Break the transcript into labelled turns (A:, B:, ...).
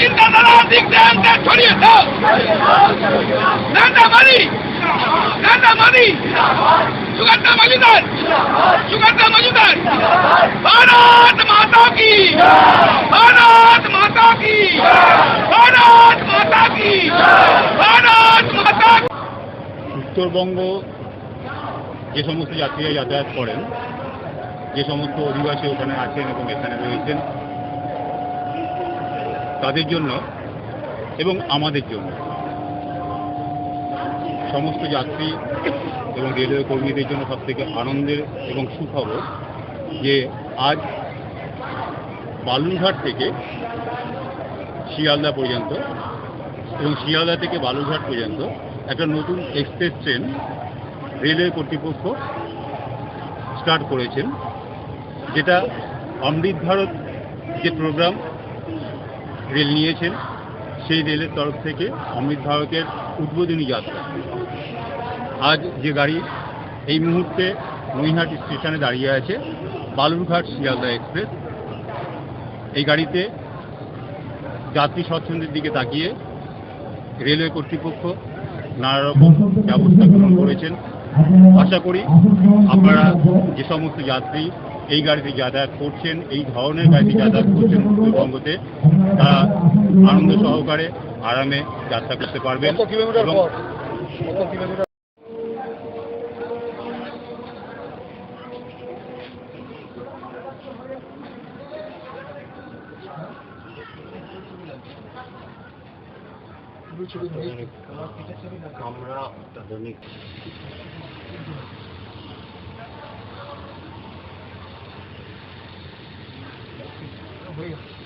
A: চিন্তাধারা চিন্তাধারা ছড়িয়ে দাও। ধন্যবাদী ধন্যবাদী সুগন্ধ মজুদার সুগন্ধ মজুদার মাতা কি? ভারত মাতা কি? ভারত মাতা কি? ভারত মাতা কি?
B: উত্তরবঙ্গ যে সমস্ত যাত্রীরা যাতায়াত করেন, যে সমস্ত অধিবাসী ওখানে আছেন এবং এখানে রয়েছেন তাদের জন্য এবং আমাদের জন্য। সমস্ত যাত্রী এবং রেলওয়ে কর্মীদের জন্য সব থেকে আনন্দের এবং সুখবর যে আজ বালুরঘাট থেকে শিয়ালদা পর্যন্ত এবং শিয়ালদা থেকে বালুরঘাট পর্যন্ত একটা নতুন এক্সপ্রেস ট্রেন রেলওয়ে কর্তৃপক্ষ স্টার্ট করেছেন, যেটা অমৃত ভারত যে প্রোগ্রাম রেল নিয়েছেন। সেই রেলের তরফ থেকে অমৃত ভারতের উদ্বোধনী যাত্রা। আজ যে গাড়ি এই মুহূর্তে নৈহাটি স্টেশনে দাঁড়িয়ে আছে, বালুরঘাট শিয়ালদা এক্সপ্রেস। এই গাড়িতে যাত্রী স্বচ্ছন্দের দিকে তাকিয়ে রেলওয়ে কর্তৃপক্ষ নানা রকম ব্যবস্থা গ্রহণ করেছেন। আশা করি আপনারা যে সমস্ত যাত্রী এই গাড়িতে যাতায়াত করছেন, এই ধরনের গাড়িতে যাতায়াত করছেন উত্তরবঙ্গতে তারা আনন্দ সহকারে আরামে যাত্রা করতে পারবেন এবং
C: আমরা অত্যাধুনিক
D: হয়ে গেল